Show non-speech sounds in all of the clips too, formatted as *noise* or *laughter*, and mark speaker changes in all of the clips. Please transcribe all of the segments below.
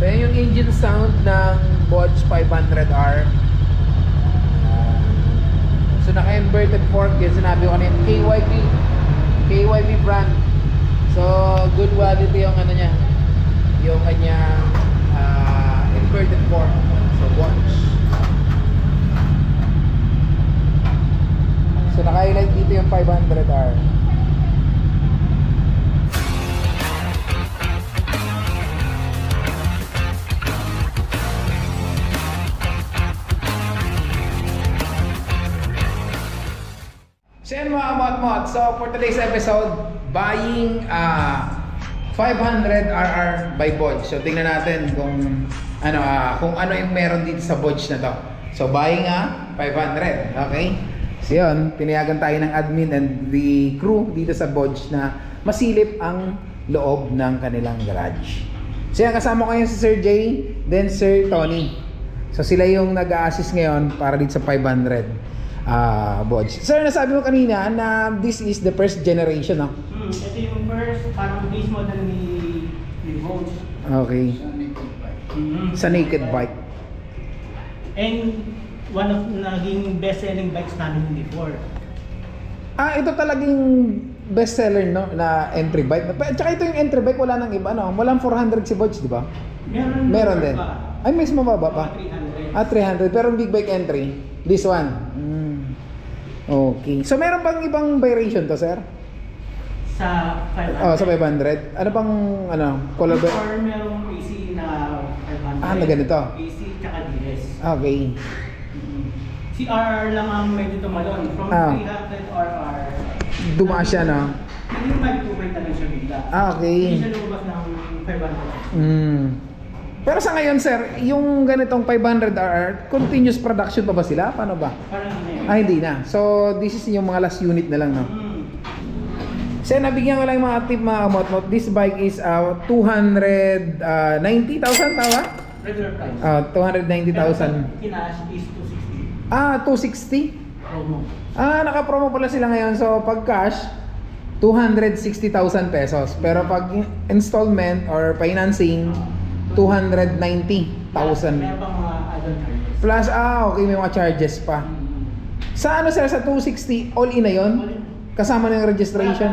Speaker 1: So yan yung engine sound ng Bosch 500R. Ah, so naka-inverted fork yun. Sinabi ko kanina, KYB. KYB brand. So good quality yung ano niya. Yung kanyang ah, inverted fork. So Bosch. So naka-highlight dito yung 500R. So yan mga kamot-mot. So for today's episode, buying uh, 500RR by Bodge. So tingnan natin kung ano ah, kung ano yung meron dito sa Bodge na to. So buying ah 500, okay? So yun, tinayagan tayo ng admin and the crew dito sa Bodge na masilip ang loob ng kanilang garage. So yan, kasama ko ngayon si Sir Jay, then Sir Tony. So sila yung nag-a-assist ngayon para dito sa 500 ah Bodge. Sir, nasabi mo kanina na this is the first generation, no?
Speaker 2: Hmm, ito yung first parang base model ni ni Bones.
Speaker 1: Okay.
Speaker 2: Mm-hmm.
Speaker 1: Sa naked bike.
Speaker 2: And one of naging best-selling bikes namin before.
Speaker 1: Ah, ito talagang best seller no na entry bike. At saka ito yung entry bike wala nang iba no. Walang 400 si Bodge, di ba?
Speaker 2: Meron,
Speaker 1: Meron din.
Speaker 2: pa.
Speaker 1: Ay, mas mababa pa.
Speaker 2: Mga 300.
Speaker 1: Ah, 300. Pero yung big bike entry, this one. Mm. Okay. So meron bang ibang variation to, sir?
Speaker 2: Sa 500.
Speaker 1: Oh, sa 500. Ano bang ano, color ba?
Speaker 2: Before merong AC na 500.
Speaker 1: Ah, na ganito.
Speaker 2: AC tsaka DS.
Speaker 1: Okay.
Speaker 2: Mhm. Si RR lang ang medyo tumalon. From
Speaker 1: Ah.
Speaker 2: 300 RR.
Speaker 1: Dumaas siya, no?
Speaker 2: Hindi mag-2 na lang siya bigla.
Speaker 1: Ah, okay.
Speaker 2: Hindi siya lumabas ng 500.
Speaker 1: Mm. Pero sa ngayon, sir, yung ganitong 500RR, continuous production pa ba sila? Paano ba? Ah, hindi na. So, this is yung mga last unit na lang, no?
Speaker 2: Mm.
Speaker 1: So, nabigyan ko lang yung mga tip, mga kamot-mot. This bike is uh, 290,000, tawa?
Speaker 2: Regular price.
Speaker 1: Uh, 290,000.
Speaker 2: Kinash is 260.
Speaker 1: Ah, 260?
Speaker 2: Promo.
Speaker 1: Ah, naka-promo pala sila ngayon. So, pag cash, 260,000 pesos. Pero pag in- installment or financing, 290,000.
Speaker 2: Meron pang mga add-on charges.
Speaker 1: Plus, ah, okay, may mga charges pa.
Speaker 2: Mm.
Speaker 1: Sa ano sir, sa 260, all in na yun? Kasama na yung registration?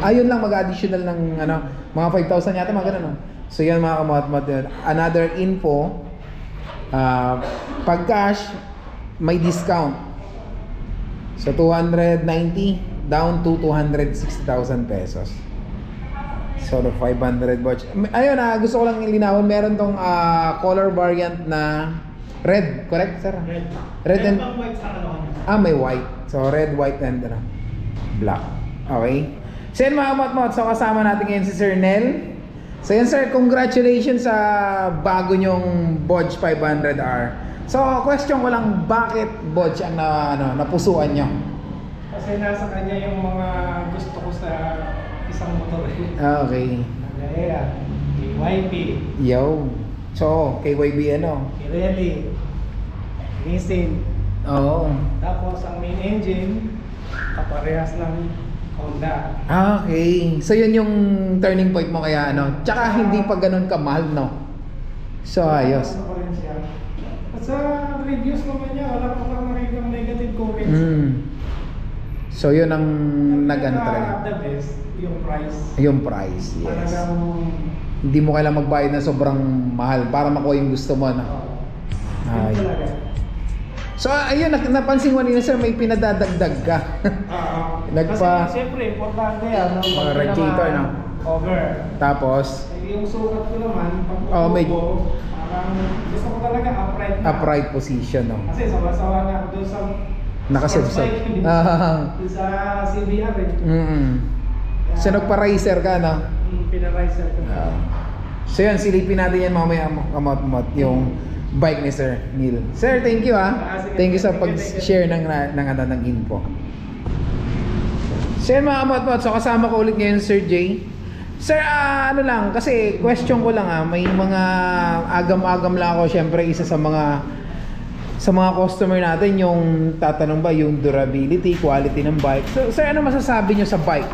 Speaker 1: Ayun lang, mag-additional ng ano, mga 5,000 yata, mga ganun. no? So yan mga kamat yun. Another info, ah, pag cash, may discount. So 290 down to 260,000 pesos. So the 500 watch. Ayun na, gusto ko lang linawin, meron tong ah, color variant na red, correct sir?
Speaker 2: Red.
Speaker 1: Red and-
Speaker 2: pang white sa niya.
Speaker 1: Ah, may white. So, red, white, and ano, black. Okay? So, yan mga matmot. So, kasama natin ngayon si Sir Nel. So, yan sir, congratulations sa bago nyong Bodge 500R. So, question ko lang, bakit Bodge ang na, ano, napusuan nyo?
Speaker 3: Kasi nasa kanya yung mga gusto ko sa isang motor.
Speaker 1: Ah, okay.
Speaker 3: Nagaya, KYP,
Speaker 1: Yo. So, KYB ano?
Speaker 3: Pirelli, Nissin.
Speaker 1: Oo.
Speaker 3: Tapos ang main engine, kaparehas ng Honda.
Speaker 1: Ah, okay. So, yun yung turning point mo kaya ano? Tsaka hindi pa ganun kamahal, no? So, ayos.
Speaker 3: Ano ko rin siya. At sa reviews naman niya, wala ko lang nakikita negative comments.
Speaker 1: Mm. So, yun ang nag-ano talaga.
Speaker 3: The best, yung price.
Speaker 1: Yung price, yes.
Speaker 3: Talagang,
Speaker 1: Hindi mo kailangan magbayad na sobrang mahal para makuha yung gusto mo. Na.
Speaker 3: oh,
Speaker 1: Ay. So, ayun, nap- napansin ko nila sir, may pinadadagdag ka.
Speaker 3: Oo. *laughs*
Speaker 1: Nagpa-
Speaker 3: Kasi siyempre, importante yan. no?
Speaker 1: Mga radiator, no?
Speaker 3: Cover.
Speaker 1: Tapos,
Speaker 3: Eh, yung sukat ko naman, pag
Speaker 1: Oh, may-
Speaker 3: parang gusto ko talaga upright na.
Speaker 1: upright position, no?
Speaker 3: Kasi sawa-sawa na doon sa
Speaker 1: Nakasubsob. *laughs* Ah.
Speaker 3: Sa CBR eh.
Speaker 1: Mm So, nagpa-racer ka, no?
Speaker 3: Mm, pinariser ko.
Speaker 1: Ah. so, yun, silipin natin yan mamaya kamot-mot yung bike ni Sir Neil. Sir, thank you ah.
Speaker 3: Ah, sige.
Speaker 1: Thank you sa
Speaker 3: Thank you,
Speaker 1: pag-share ng, ng, ng, ng info. Yun mga kamot-mot, so kasama ko ulit ngayon Sir Jay. Sir, ah, ano lang, kasi question ko lang ah, may mga agam-agam lang ako, syempre isa sa mga sa mga customer natin yung tatanong ba yung durability, quality ng bike. So, sir, ano masasabi nyo sa bike?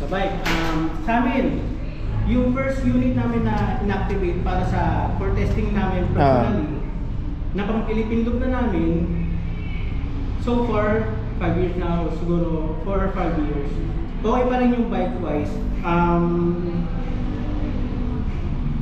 Speaker 2: Sa bike, um, sa amin, yung first unit namin na inactivate para sa for testing namin personally, na pang Philippine loop na namin, so far, 5 years na siguro, 4 or 5 years. Okay pa rin yung bike wise. Um,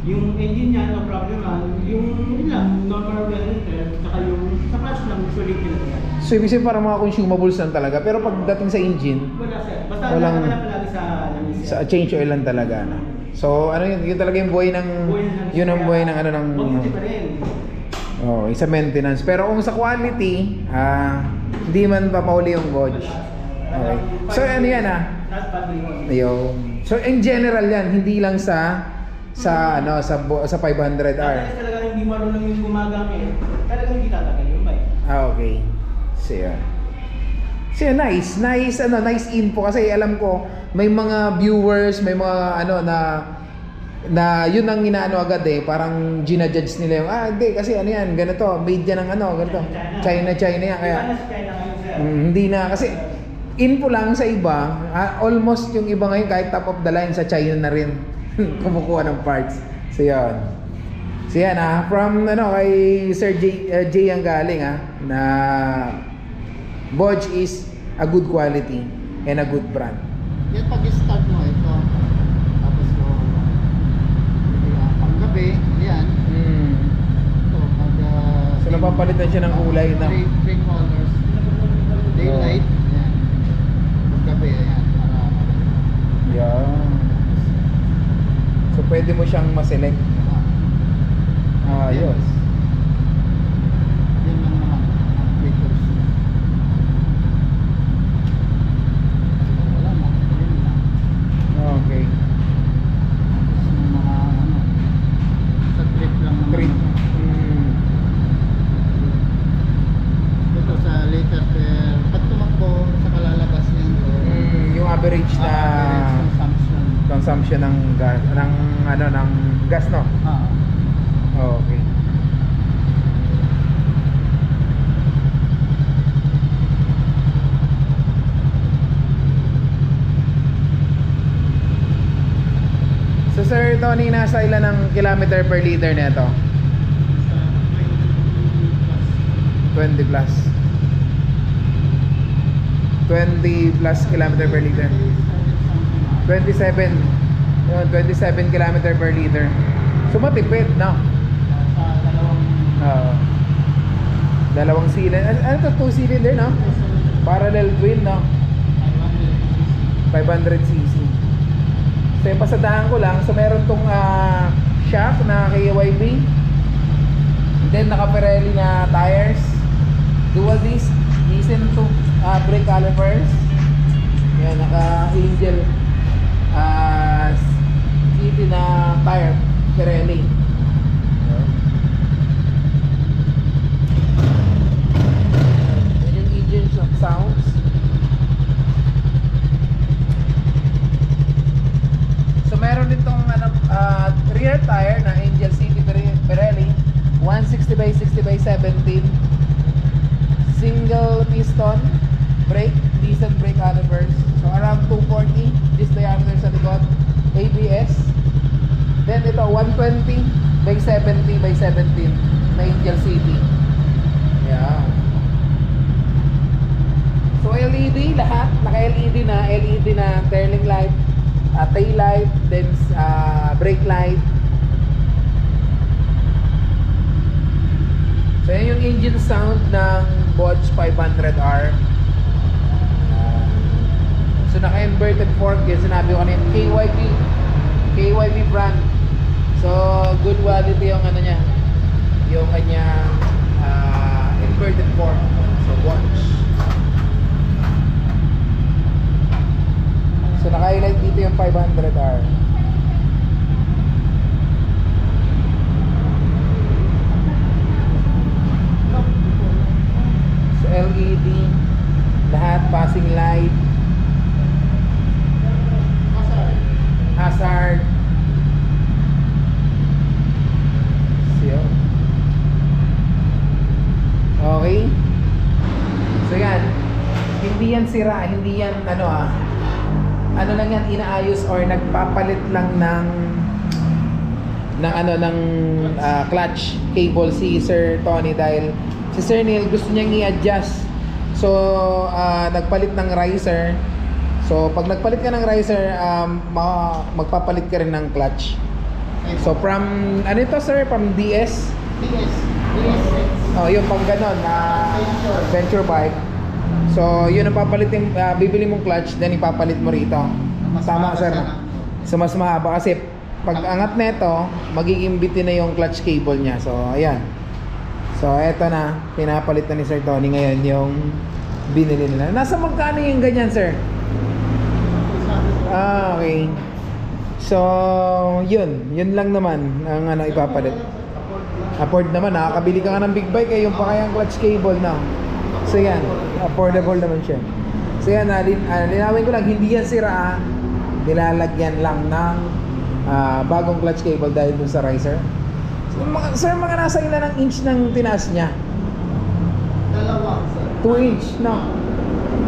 Speaker 2: yung engine niya, no problem man. Yung yun lang, normal wear and tear, saka yung sa clutch lang, usually pinagyan.
Speaker 1: So ibig sabihin parang mga consumables lang talaga. Pero pagdating sa engine,
Speaker 2: Wala sir. Basta
Speaker 1: Walang-
Speaker 2: Walang... palagi sa lamis.
Speaker 1: sa change oil lang talaga. No? So ano yun, yun talaga yung buhay ng,
Speaker 2: Buhay na lang
Speaker 1: yun ang
Speaker 2: siya.
Speaker 1: buhay ng ano ng,
Speaker 2: Mabuti pa rin.
Speaker 1: oh, isa maintenance. Pero kung sa quality, ah, hindi man papauli yung Bodge. Okay. So ano yan ah,
Speaker 2: Not bad yun.
Speaker 1: Ayun. So in general yan, hindi lang sa sa ano sa bo- sa 500R.
Speaker 2: Talaga talaga hindi marunong yung gumagamit, talagang hindi tatagal yung bike.
Speaker 1: Ah, okay. So yun. So yun, nice. Nice ano, nice info kasi alam ko may mga viewers, may mga ano na na yun ang inaano agad eh, parang ginajudge nila yung ah hindi kasi ano yan, ganito, made yan ng ano, ganito. China China yan kaya
Speaker 2: China, China ngayon sir.
Speaker 1: Mm, hindi na kasi info lang sa iba, ah, almost yung iba ngayon kahit top of the line sa China na rin *laughs* kumukuha ng parts. So yun. So yan ah, from ano kay Sir J, uh, J ang galing ah, na Bodge is a good quality and a good brand.
Speaker 4: Yan pag-start mo ito. Tapos yung uh, panggabi, yan.
Speaker 1: Mm.
Speaker 4: Ito, pag uh,
Speaker 1: So napapalitan siya ng kulay na
Speaker 4: three, three colors. Daylight, yan. Paggabi, yan. Para maganda.
Speaker 1: Pwede mo siyang ma-select.
Speaker 4: Ah,
Speaker 1: Ayos.
Speaker 4: Yan lang naman. ang features. Wala na. Yan lang.
Speaker 1: Okay.
Speaker 4: Tapos yung mga ano, sa trip lang naman.
Speaker 1: Trip. Mm.
Speaker 4: Ito sa liter per, pag tumakbo sa kalalabas yan to.
Speaker 1: Mm, yung average na
Speaker 4: average consumption.
Speaker 1: consumption ng gas ng ano ng gas no.
Speaker 4: Ah,
Speaker 1: Okay. Sir Tony, nasa ilan ng kilometer per liter nito?
Speaker 4: sa 20
Speaker 1: 20
Speaker 4: plus.
Speaker 1: plus. 20 plus kilometer per liter. 27. Yun, 27 kilometer per liter. So matipid, no?
Speaker 4: Sa dalawang
Speaker 1: cylinder. Ano to? Two cylinder, no? Parallel twin, no? 500cc. So yung pasadahan ko lang, so meron tong ah, shock na KYB. Then naka Pirelli na tires. Dual disc, decent to ah, brake calipers. Yan, naka Angel ah city na tire Pirelli. Yan yung engine sounds. So meron din tong ano, ah, rear tire na Angel City Pire- Pirelli 160 by 60 by 17 single piston brake decent brake calipers. So around 240 this diameter sa likod ABS then ito 120 by 70 by 17 na Angel City. Yeah. So LED lahat, naka LED na, LED na turning light, uh, tail light, then uh, brake light. So yan yung engine sound ng Bodge 500R. Uh, so naka-inverted fork, yun sinabi ko kanina, KYB. KYB brand. So good quality yung ano niya, yung kanyang uh, inverted fork. So Bodge. So naka-highlight dito yung 500R. LED, lahat passing light, hazard. Yun. Okay. So yan. Hindi yan sira, hindi yan ano ah. Ano lang yan inaayos or nagpapalit lang ng ng ano ng ah, clutch cable si Sir Tony dahil si Sir Neil gusto niyang i-adjust. So ah, nagpalit ng riser. So pag nagpalit ka ng riser, um, ma- magpapalit ka rin ng clutch. So from ano ito sir? From DS?
Speaker 4: DS. DS6.
Speaker 1: Oh, yung pang ganon na adventure bike. So, yun ang papalitin, ah, bibili mong clutch, then ipapalit mo rito.
Speaker 4: Mas
Speaker 1: Tama, sir. So, mas mahaba kasi pag angat nito, magiging bitin na yung clutch cable niya. So, ayan. So, eto na, pinapalit na ni Sir Tony ngayon yung binili nila. Nasa magkano yung ganyan, sir? Ah, okay. So, yun. Yun lang naman ang ano ipapalit. Afford naman, nakakabili ka nga ng big bike eh, yung pa kayang clutch cable na. So yan, affordable naman siya. So yan, uh, lin, ah, linawin ko lang, hindi yan sira ah. Nilalagyan lang ng ah, bagong clutch cable dahil dun sa riser. Mga, sir, mga nasa ilan ang inch ng tinaas niya?
Speaker 4: Dalawa, sir.
Speaker 1: 2 inch, no?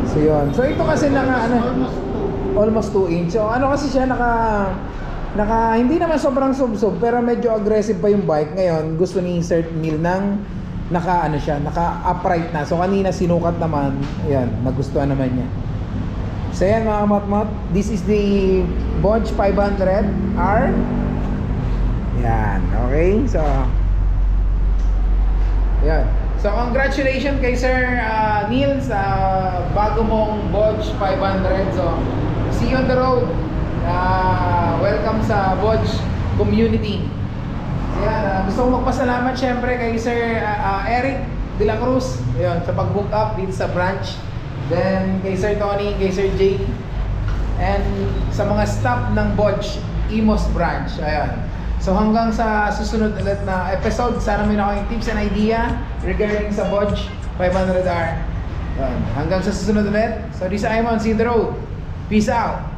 Speaker 1: So yun. So ito kasi naka, ano,
Speaker 4: Almost two.
Speaker 1: almost 2 inch. So ano kasi siya naka naka hindi naman sobrang sub-sub pero medyo aggressive pa yung bike ngayon. Gusto ni Sir Neil ng naka ano siya, naka upright na. So kanina sinukat naman, ayan, nagustuhan naman niya. So yan mga matmat, this is the Bodge 500R. Yan, okay? So yan. So congratulations kay Sir uh, Neil sa bago mong Bodge 500. So see you on the road. Uh, welcome sa Bodge community. So yan, uh, gusto kong magpasalamat syempre kay Sir uh, uh, Eric De La Cruz ayun, sa pag-hook up dito sa branch. Then kay Sir Tony, kay Sir Jay, and sa mga staff ng Bodge Imos branch. Ayan. So hanggang sa susunod ulit na episode, sana may na kayong tips and idea regarding sa Bodge 500R. Ayan. Hanggang sa susunod ulit. So this is Imon, see the road. Peace out.